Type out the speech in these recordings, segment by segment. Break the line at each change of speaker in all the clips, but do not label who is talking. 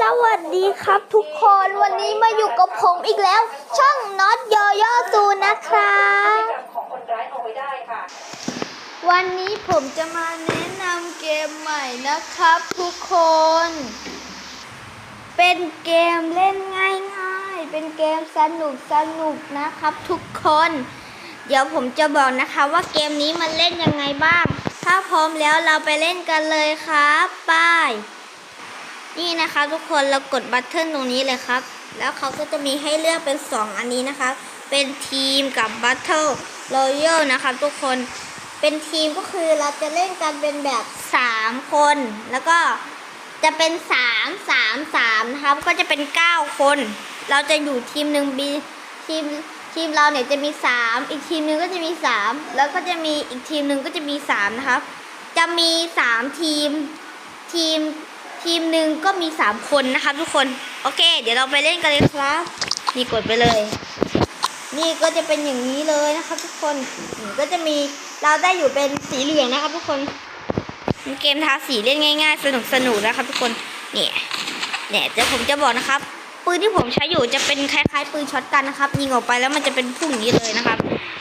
สวัสดีครับทุกคนวันนี้มาอยู่กับผมอีกแล้ว ช่องน็อตยอย่อซูนะครับ
วั
นนี้ผมจะมาแนะนำเกมใหม่นะครับทุกคน เป็นเกมเล่นง่ายๆ เป็นเกมสนุกสนุกนะครับทุกคน เดี๋ยวผมจะบอกนะคะว่าเกมนี้มันเล่นยังไงบ้าง ถ้าพร้อมแล้วเราไปเล่นกันเลยครับไป นี่นะคะทุกคนเรากดบัตเทิลตรงนี้เลยครับ แล้วเขาก็จะมีให้เลือกเป็น 2 อันนี้นะคะ เป็นทีมกับบัตเทิลรอยัลนะคะทุกคนเป็นทีมก็คือเราจะเล่นกันเป็นแบบ 3 คน แล้วก็จะเป็น 3 3 3นะครับก็จะเป็น 9 คน เราจะอยู่ทีมหนึ่งบีทีมทีมเราเนี่ยจะมี 3 อีกทีมหนึ่งก็จะมี 3 แล้วก็จะมีอีกทีมหนึ่งก็จะมี 3 นะครับ จะมี 3 ทีมทีม ทีมหนึ่งก็มี3คนนะคะทุกคน โอเค เดี๋ยวเราไปเล่นกันเลยครับ นี่กดไปเลย นี่ก็จะเป็นอย่างนี้เลยนะครับทุกคนก็จะมีเราได้อยู่เป็นสีเหลืองนะครับทุกคนเกมทาสีเล่นง่ายๆ สนุกสนุกนะครับทุกคน เนี่ย เนี่ยเดี๋ยวผมจะบอกนะครับ ปืนที่ผมใช้อยู่จะเป็นคล้ายๆ ปืนช็อตกันนะครับ ยิงออกไปแล้วมันจะเป็นพุ่งอย่างนี้เลยนะครับ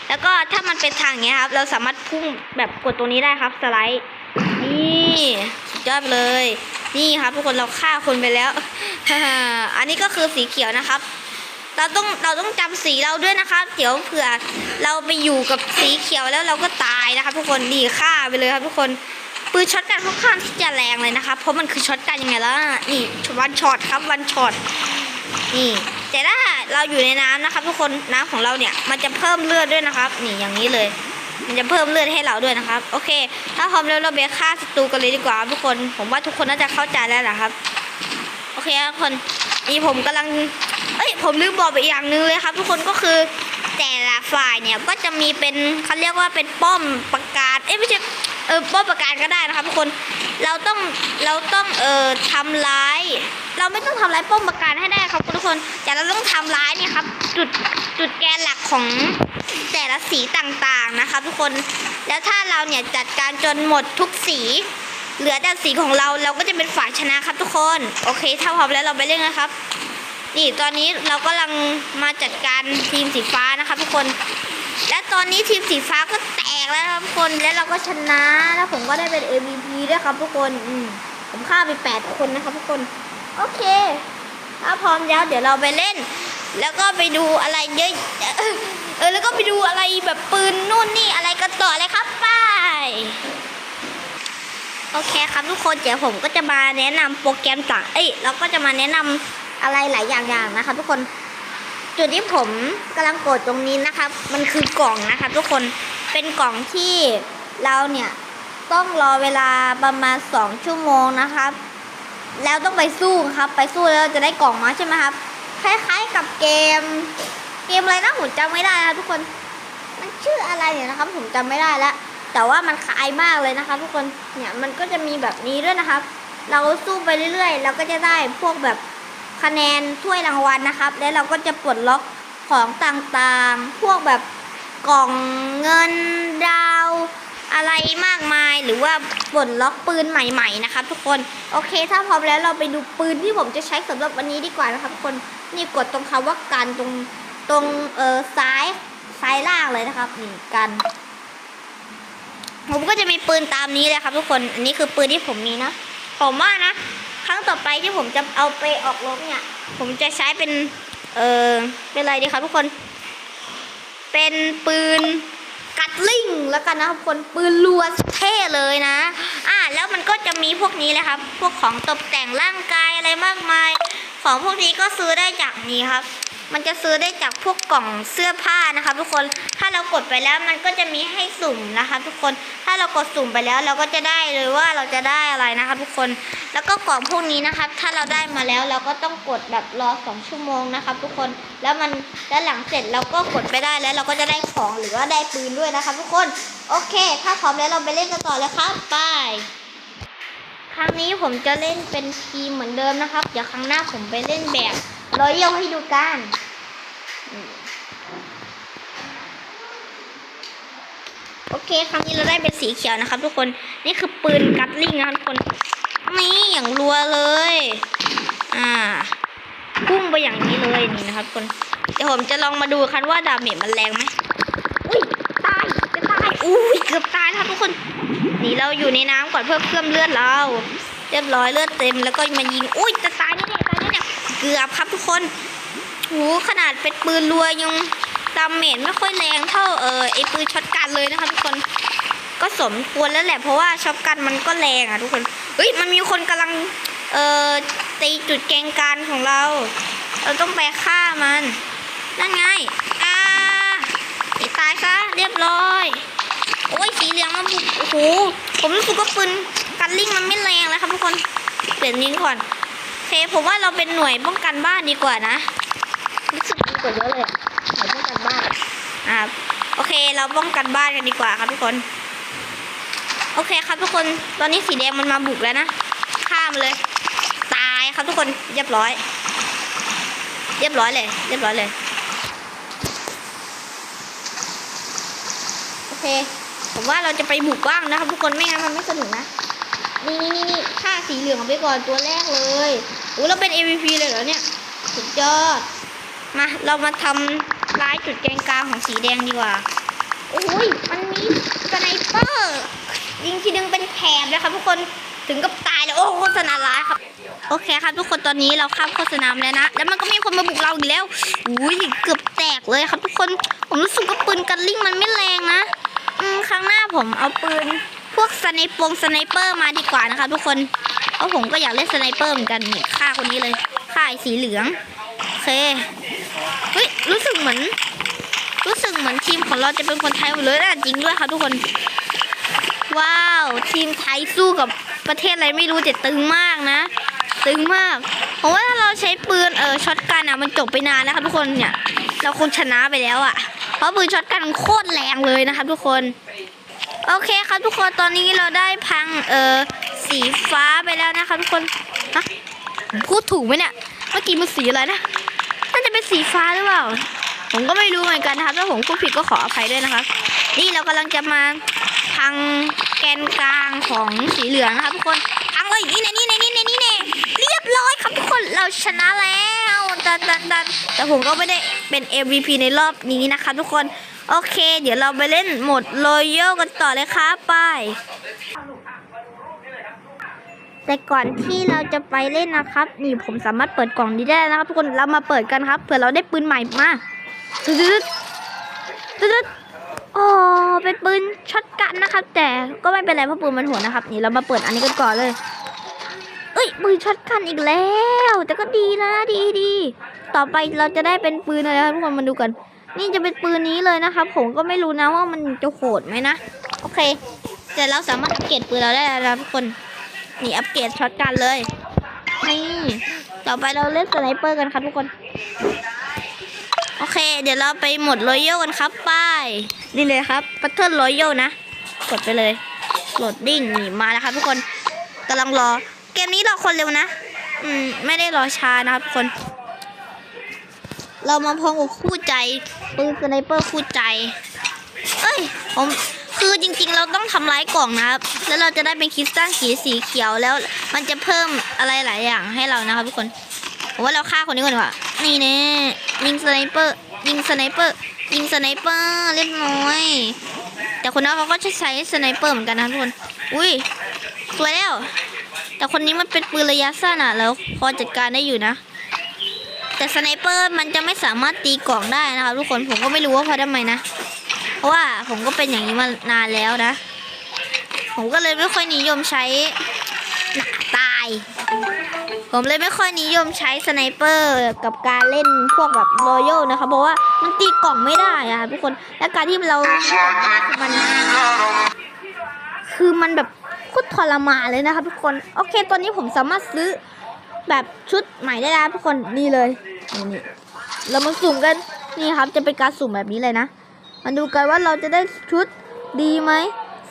แล้วก็ถ้ามันเป็นทางเงี้ยครับ เราสามารถพุ่งแบบกดตรงนี้ได้ครับสไลด์ นี่สุดยอดเลย นี่ครับทุกคนเราฆ่าคนไปแล้ว อันนี้ก็คือสีเขียวนะครับ เราต้องเราต้องจำสีเราด้วยนะครับเดี๋ยวเผื่อเราไปอยู่กับสีเขียวแล้วเราก็ตายนะครับทุกคนดีฆ่าไปเลยครับทุกคนปืนช็อตกันค่อนข้างที่จะแรงเลยนะครับเพราะมันคือช็อตกันยังไงล่ะนี่วันช็อตครับวันช็อตนี่แต่ถ้าเราอยู่ในน้ำนะครับ ทุกคนน้ำของเราเนี่ยมันจะเพิ่มเลือดด้วยนะครับ นี่อย่างนี้เลย มันจะเพิ่มเลือดให้เราด้วยนะครับ โอเค ถ้าพร้อมแล้วเราไปฆ่าศัตรูกันเลยดีกว่าทุกคน ผมว่าทุกคนน่าจะเข้าใจแล้วนะครับ โอเคทุกคนนี่ผมกำลัง เอ้ย ผมลืมบอกไปอย่างนึงเลยครับ ทุกคนก็คือแต่ละฝ่ายเนี่ยก็จะมีเป็นเขาเรียกว่าเป็นป้อมประกาศ เอ้ยไม่ใช่ เออป้อมประกาศก็ได้นะครับทุกคนเราต้องเราต้องเอ่อทำร้าย เราไม่ต้องทำร้ายป้อมประกาศให้ได้ครับทุกคนแต่เราต้องทำร้ายเนี่ยครับจุดจุดแกนหลักของแต่ละสีต่างๆนะครับทุกคนแล้วถ้าเราเนี่ยจัดการจนหมดทุกสี เหลือแต่สีของเราเราก็จะเป็นฝ่ายชนะครับทุกคนโอเคถ้าพร้อมแล้วเราไปเล่นนะครับนี่ตอนนี้เรากำลังมาจัดการทีมสีฟ้านะครับทุกคน ตอนนี้ทีมสีฟ้าก็แตกแล้วทุกคน และเราก็ชนะ แล้วผมก็ได้เป็น MVP ด้วยครับทุกคน อืมผมฆ่าไป 8 คนนะครับทุกคน โอเค ถ้าพร้อมแล้วเดี๋ยวเราไปเล่น แล้วก็ไปดูอะไรเยอะ เออ แล้วก็ไปดูอะไรแบบปืนนู่นนี่อะไรกันต่อเลยครับไปโอเคครับทุกคนเดี๋ยวผมก็จะมาแนะนำโปรแกรมต่าง เอ้ยเราก็จะมาแนะนำอะไรหลายอย่างๆนะครับทุกคน จุดที่ผมกำลังกดตรงนี้นะครับ มันคือกล่องนะครับ ทุกคนเป็นกล่องที่เราเนี่ยต้องรอเวลาประมาณสองชั่วโมงนะครับ แล้วต้องไปสู้ครับ ไปสู้แล้วจะได้กล่องมาใช่ไหมครับ คล้ายๆกับเกม เกมอะไรนะผมจำไม่ได้นะทุกคนมันชื่ออะไรเนี่ยนะครับ ผมจำไม่ได้แล้วแต่ว่ามันคลายมากเลยนะคะ ทุกคนเนี่ยมันก็จะมีแบบนี้ด้วยนะครับ เราสู้ไปเรื่อยๆ เราก็จะได้พวกแบบ คะแนนถ้วยรางวัลนะครับ แล้วเราก็จะปลดล็อกของต่างๆ พวกแบบกล่องเงินดาวอะไรมากมายหรือว่าปลดล็อกปืนใหม่ ๆ นะครับทุกคนโอเค ถ้าพร้อมแล้วเราไปดูปืนที่ผมจะใช้สำหรับวันนี้ดีกว่านะครับทุกคนนี่กดตรงคำว่ากันตรงตรงเออซ้ายซ้ายล่างเลยนะครับนี่กันผมก็จะมีปืนตามนี้เลยครับทุกคน อันนี้คือปืนที่ผมมีนะ ผมว่านะ ครั้งต่อไปที่ผมจะเอาไปออกรบเนี่ย ผมจะใช้เป็น เออเป็นอะไรดีครับทุกคน เป็นปืนกัดลิงแล้วกันนะครับทุกคนปืนรัวเท่เลยนะ อ่าแล้วมันก็จะมีพวกนี้เลยครับ พวกของตกแต่งร่างกายอะไรมากมาย ของพวกนี้ก็ซื้อได้จากนี้ครับ มันจะซื้อได้จากพวกกล่องเสื้อผ้านะคะทุกคน ถ้าเรากดไปแล้วมันก็จะมีให้สุ่มนะคะทุกคน ถ้าเรากดสุ่มไปแล้วเราก็จะได้เลยว่าเราจะได้อะไรนะคะทุกคน แล้วก็กล่องพวกนี้นะครับถ้าเราได้มาแล้วเราก็ต้องกดแบบรอสองชั่วโมงนะครับทุกคน แล้วมันแล้วหลังเสร็จเราก็กดไปได้แล้วเราก็จะได้ของหรือว่าได้ปืนด้วยนะคะทุกคน โอเค ถ้าพร้อมแล้วเราไปเล่นกันต่อเลยครับไปครั้งนี้ผมจะเล่นเป็นทีมเหมือนเดิมนะครับ เดี๋ยวครั้งหน้าผมไปเล่นแบบรอยัลให้ดูกัน โอเคครั้งนี้เราได้เป็นสีเขียวนะครับ ทุกคนนี่คือปืนกัตลิงนะทุกคนนี่อย่างรัวเลย อ่ากุ้งไปอย่างนี้เลยนี่นะครับทุกคนเดี๋ยวผมจะลองมาดูกันว่าดาเมจมันแรงไหมอุ้ยตายจะตายอุ้ยเกือบตายนะครับทุกคนนี่เราอยู่ในน้ำก่อนเพื่อเพิ่มเลือดเรา เรียบร้อยเลือดเต็มแล้วก็มายิงอุ้ยจะตายแน่ๆตายแน่ๆเกือบครับทุกคน โหขนาดเป็นปืนรัวยังดาเมจไม่ค่อยแรงเท่าเออไอปืนช็อตกันเลยนะครับทุกคนก็สมควรแล้วแหละเพราะว่าช็อตกันมันก็แรงอะทุกคนเฮ้ยมันมีคนกำลังเอ่อตีจุดแกงการของเรา เราต้องไปฆ่ามันนั่นไงอ่าตายซะเรียบร้อยโอ้ยสีเหลืองมาบุกโอ้โหผมรู้สึกว่าปืนกันลิงมันไม่แรงเลยครับทุกคนเปลี่ยนยิงก่อนเคผมว่าเราเป็นหน่วยป้องกันบ้านดีกว่านะ รู้สึกดีกว่าเยอะเลยอะหน่วยป้องกันบ้านอ่าโอเคเราป้องกันบ้านกันดีกว่าครับทุกคน โอเคครับทุกคนตอนนี้สีแดงมันมาบุกแล้วนะฆ่ามเลย ตายครับทุกคนเรียบร้อย เรียบร้อยเลย เรียบร้อยเลยโอเคผมว่าเราจะไปบุกบ้างนะครับ ทุกคนไม่งั้นมันไม่สนุกนะนี่นี่นี่นี่ฆ่าสีเหลืองไปก่อนตัวแรกเลยโอ้เราเป็น MVP เลยเหรอเนี่ย สุดยอด มา เรามาทำร้ายจุดแกงกลางของสีแดงดีกว่า โอ้ย มันมีสไนเปอร์ยิงทีนึงเป็นแถบเลยครับทุกคนถึงกับตายเลยโอ้โฆษณาร้ายครับ โอเคครับทุกคนตอนนี้เราข้ามโฆษณามาแล้วนะ แล้วมันก็มีคนมาบุกเราอีกแล้วอุ้ยเกือบแตกเลยครับ ทุกคนผมรู้สึกว่าปืนกันลิงมันไม่แรงนะอืมครั้งหน้าผมเอาปืน พวกสไนปงสไนเปอร์มาดีกว่านะครับทุกคนเพราะผมก็อยากเล่นสไนเปอร์เหมือนกันนี่ฆ่าคนนี้เลยฆ่าไอ้สีเหลืองโอ เคเฮ้ยรู้สึกเหมือน รู้สึกเหมือนทีมของเราจะเป็นคนไทยหมดเลยนะจริงด้วยครับทุกคน ว้าว ทีมไทยสู้กับประเทศอะไรไม่รู้แต่ตึงมากนะ ตึงมากเพราะว่าถ้าเราใช้ปืนเออช็อตกันอะมันจบไปนานนะครับทุกคนเนี่ยเราคงชนะไปแล้วอะ เพราะปืนช็อตกันโคตรแรงเลยนะครับทุกคนโอเคครับทุกคนตอนนี้เราได้พังเออสีฟ้าไปแล้วนะครับทุกคนฮะพูดถูกไหมเนี่ย เมื่อกี้มันสีอะไรนะ น่าจะเป็นสีฟ้าหรือเปล่า ผมก็ไม่รู้เหมือนกันนะครับ ถ้าผมพูดผิดก็ขออภัยด้วยนะครับ นี่เรากำลังจะมาพังแกนกลางของสีเหลืองนะครับทุกคนพังเลยนี่เน่นี่เน่นี่เน่นี่เน่เรียบร้อยครับทุกคนเราชนะแล้วดันดันดันแต่ผมก็ไม่ได้เป็น MVP ในรอบนี้นะคะทุกคน โอเค เดี๋ยวเราไปเล่นโหมด Royal กันต่อเลยครับไป แต่ก่อนที่เราจะไปเล่นนะครับ นี่ผมสามารถเปิดกล่องนี้ได้นะครับ ทุกคนเรามาเปิดกันครับเผื่อเราได้ปืนใหม่มาตึ๊ดตึ๊ดตึ๊ดอ๋อเป็นปืนช็อตกันนะครับ แต่ก็ไม่เป็นไรเพราะปืนมันหัวนะครับ นี่เรามาเปิดอันนี้กันก่อนเลยเอ้ยปืนช็อตกันอีกแล้ว แต่ก็ดีนะดีดีต่อไปเราจะได้เป็นปืนอะไรครับทุกคนมาดูกัน นี่จะเป็นปืนนี้เลยนะครับ ผมก็ไม่รู้นะว่ามันจะโหดไหมนะโอเค แต่เราสามารถอัปเกรดปืนเราได้แล้วทุกคน นี่อัปเกรดช็อตกันเลย นี่ ต่อไปเราเล่นสไนเปอร์กันครับทุกคน โอเค เดี๋ยวเราไปหมดรอยัลกันครับไป้ายนี่เลยครับปัตเทิลรอยัลนะ กดไปเลยโหลดดิ้งนี่มาแล้วครับทุกคนกำลังรอ เกมนี้รอคนเร็วนะ อืม ไม่ได้รอช้านะครับทุกคน เรามาพอมกับคู่ใจปืนสไนเปอร์คู่ใจ เอ้ย ผม คือจริงๆ เราต้องทำร้ายกล่องนะครับ แล้วเราจะได้เป็นคริสตัลสีสีเขียวแล้ว มันจะเพิ่มอะไรหลายอย่างให้เรานะครับทุกคนผมว่าเราฆ่าคนนี้ก่อนดีกว่า นี่แน่ยิงสไนเปอร์ ยิงสไนเปอร์ ยิงสไนเปอร์เรียบร้อย แต่คนนั้นเขาก็จะใช้สไนเปอร์เหมือนกันนะทุกคน อุ้ย สวยแล้ว แต่คนนี้มันเป็นปืนระยะสั้นอะแล้วพอจัดการได้อยู่นะ แต่สไนเปอร์มันจะไม่สามารถตีกล่องได้นะครับทุกคน ผมก็ไม่รู้ว่าเพราะทำไมนะ ราะว่าผมก็เป็นอย่างนี้มานานแล้วนะ ผมก็เลยไม่ค่อยนิยมใช้หนาตาย ผมเลยไม่ค่อยนิยมใช้สไนเปอร์กับการเล่นพวกแบบรอยัลนะคะเพราะว่ามันตีกล่องไม่ได้อะทุกคนและการที่เรามัน คือมันแบบโคตรทรมานเลยนะคะทุกคนโอเคตอนนี้ผมสามารถซื้อแบบชุดใหม่ได้แล้วทุกคนนี่เลยนี่นี่เรามาสุ่มกันนี่ครับจะเป็นการสุ่มแบบนี้เลยนะ มาดูกันว่าเราจะได้ชุดดีไหม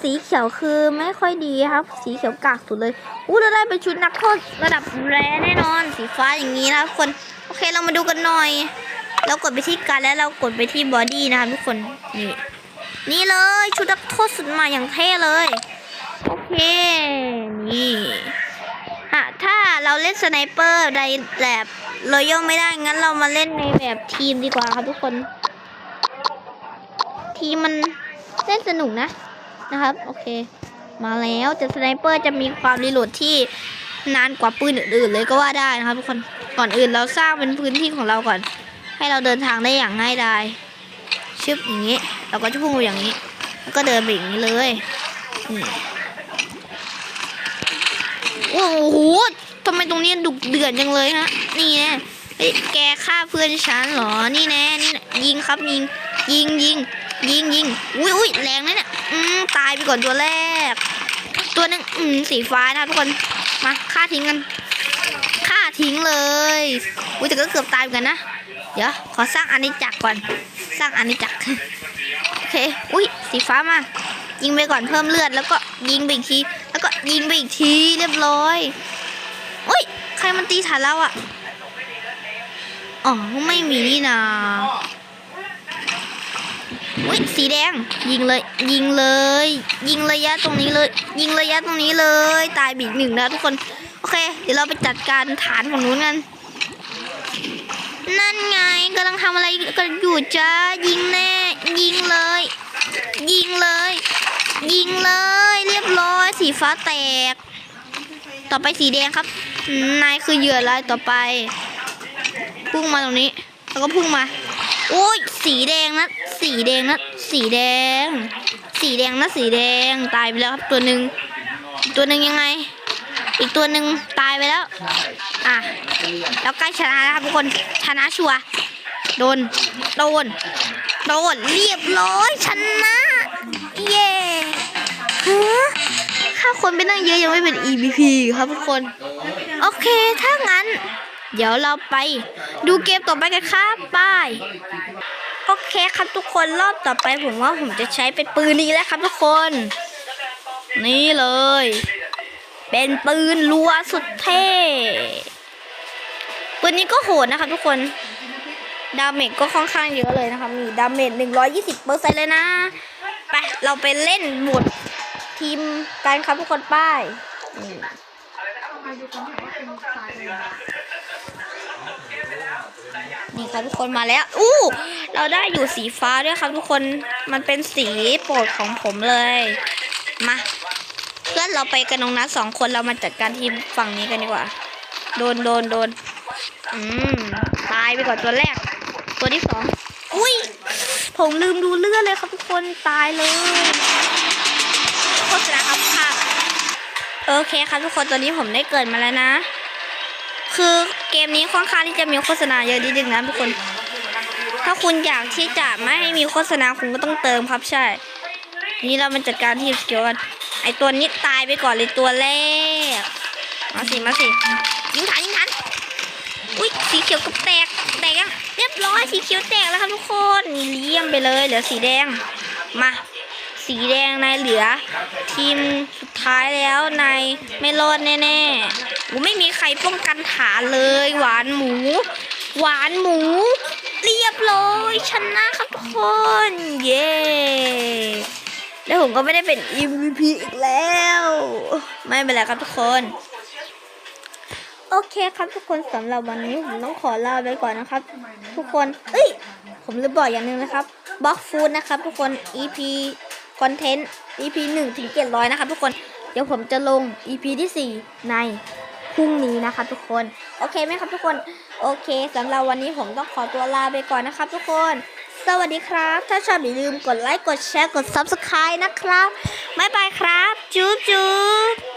สีเขียวคือไม่ค่อยดีครับ สีเขียวกากสุดเลยอู้เราได้เป็นชุดนักโทษระดับแรแน่นอน สีฟ้าอย่างนี้นะทุกคนโอเคเรามาดูกันหน่อย เรากดไปที่การแล้วเรากดไปที่บอดี้นะครับทุกคนนี่นี่เลยชุดนักโทษสุดใหม่อย่างเท่เลยโอเคนี่ฮะถ้าเราเล่นสไนเปอร์ในแบบรอยัลไม่ได้งั้นเรามาเล่นในแบบทีมดีกว่าครับทุกคน ทีมันเล่นสนุกนะนะครับ โอเค มาแล้วแต่สไนเปอร์จะมีความรีโหลดที่นานกว่าปืนอื่นๆเลยก็ว่าได้นะครับทุกคนก่อนอื่นเราสร้างเป็นพื้นที่ของเราก่อน ให้เราเดินทางได้อย่างง่ายดายชึบอย่างนี้ เราก็จะพุ่งไปอย่างนี้ แล้วก็เดินไปอย่างนี้เลยนี่โอ้โหทำไมตรงนี้ดุเดือดจังเลยฮะนี่แน่เฮ้แกฆ่าเพื่อนฉันเหรอนี่แน่นี่แน่ยิงครับยิงยิงยิง ยิงยิงอุ้ยอุ้ยแรงนะเนี่ยอืมตายไปก่อนตัวแรก ตัวหนึงอืมสีฟ้านะทุกคนมาฆ่าทิ้งกันฆ่าทิ้งเลยอุ้ยแต่ก็เกือบตายเหมือนกันนะเดี๋ยวขอสร้างอาณาจักก่อน สร้างอาณาจักโอเคอุ้ยสีฟ้ามายิงไปก่อนเพิ่มเลือดแล้วก็ยิงไปอีกที แล้วก็ยิงไปอีกทีเรียบร้อยอุ้ยใครมันตีฐานเราอะอ๋อไม่มีนี่นา อุ้ยสีแดง ยิงเลย ยิงเลย ยิงระยะตรงนี้เลย ยิงระยะตรงนี้เลย ตายบีกหนึ่งแล้วทุกคน โอเค เดี๋ยวเราไปจัดการฐานฝั่งนู้นกันนั่นไงกำลังทำอะไรกันอยู่จ้ายิงแน่ ยิงเลย ยิงเลย ยิงเลย เรียบร้อยสีฟ้าแตก ต่อไปสีแดงครับ นายคือเหยื่อรายต่อไปพุ่งมาตรงนี้ แล้วก็พุ่งมาโอ้ยสีแดงนะ สีแดงนะ สีแดง สีแดงนะสีแดงตายไปแล้วครับตัวหนึ่งตัวหนึ่งยังไง อีกตัวหนึ่งตายไปแล้ว อะแล้วใกล้ชนะแล้วครับทุกคนชนะชัวโดน โดน โดนเรียบร้อยชนะ เย้ฮะค่าคนไปนั่งเยอะยังไม่เป็น EVP ครับทุกคน โอเค ถ้างั้น เดี๋ยวเราไปดูเกมต่อไปกันครับบาย โอเคครับทุกคนรอบต่อไปผมว่าผมจะใช้เป็นปืนนี้แล้วครับทุกคน นี่เลย เป็นปืนรัวสุดเท่ปืนนี้ก็โหดนะครับทุกคนดาเมจก็ค่อนข้างเยอะเลยนะครับมีดาเมจ120เปอร์เซ็นต์เลยนะ ไป เราไปเล่นบททีมกันครับทุกคนป้าย นี่ครับทุกคนมาแล้ว อู้ เราได้อยู่สีฟ้าด้วยครับทุกคน มันเป็นสีโปรดของผมเลย มา เพื่อนเราไปกันตรงนั้นสองคนเรามาจัดการทีมฝั่งนี้กันดีกว่า โดนโดนโดน อืม ตายไปก่อนตัวแรก ตัวที่สอง อุ้ย ผมลืมดูเลือดเลยครับทุกคน ตายเลยโฆษณาครับภาพโอเคครับทุกคนตอนนี้ผมได้เกิดมาแล้วนะ คือ เกมนี้ค่อนข้างที่จะมีโฆษณาเยอะนิดนึงนะทุกคน ถ้าคุณอยากที่จะไม่ให้มีโฆษณาคุณก็ต้องเติมครับใช่ นี่เรามาจัดการทีมสกียวกัน ไอตัวนี้ตายไปก่อนเลยตัวแรก มาสิมาสิยิงทันยิงทันอุ้ยสีเขียวกับแตกแตกยังเรียบร้อยสีเขียวแตกแล้วครับทุกคนเลี่ยมไปเลยเหลือสีแดงมา สีแดงนายเหลือ ทีมสุดท้ายแล้วนายไม่รอดแน่ๆอูไม่มีใครป้องกันฐานเลย หวานหมู หวานหมู เรียบร้อยชนะครับทุกคนเย้แล้วผมก็ไม่ได้เป็น MVP อีกแล้ว ไม่เป็นไรครับทุกคนโอเคครับทุกคนสำหรับวันนี้ผมต้องขอลาไปก่อนนะครับ ทุกคน เอ้ย ผมลืมบอกอย่างหนึ่งนะครับบล็อกฟูดนะครับ ทุกคน EP คอนเทนต์ EP 1ถึง700 นะครับทุกคน เดี๋ยวผมจะลง EP ที่ 4 ในพรุ่งนี้นะครับทุกคน โอเคไหมครับทุกคน โอเคสำหรับวันนี้ผมต้องขอตัวลาไปก่อนนะครับทุกคน สวัสดีครับ ถ้าชอบอย่าลืมกดไลค์ กดแชร์ กด Subscribe นะครับ บ๊ายบายครับ จุ๊บจุ๊บ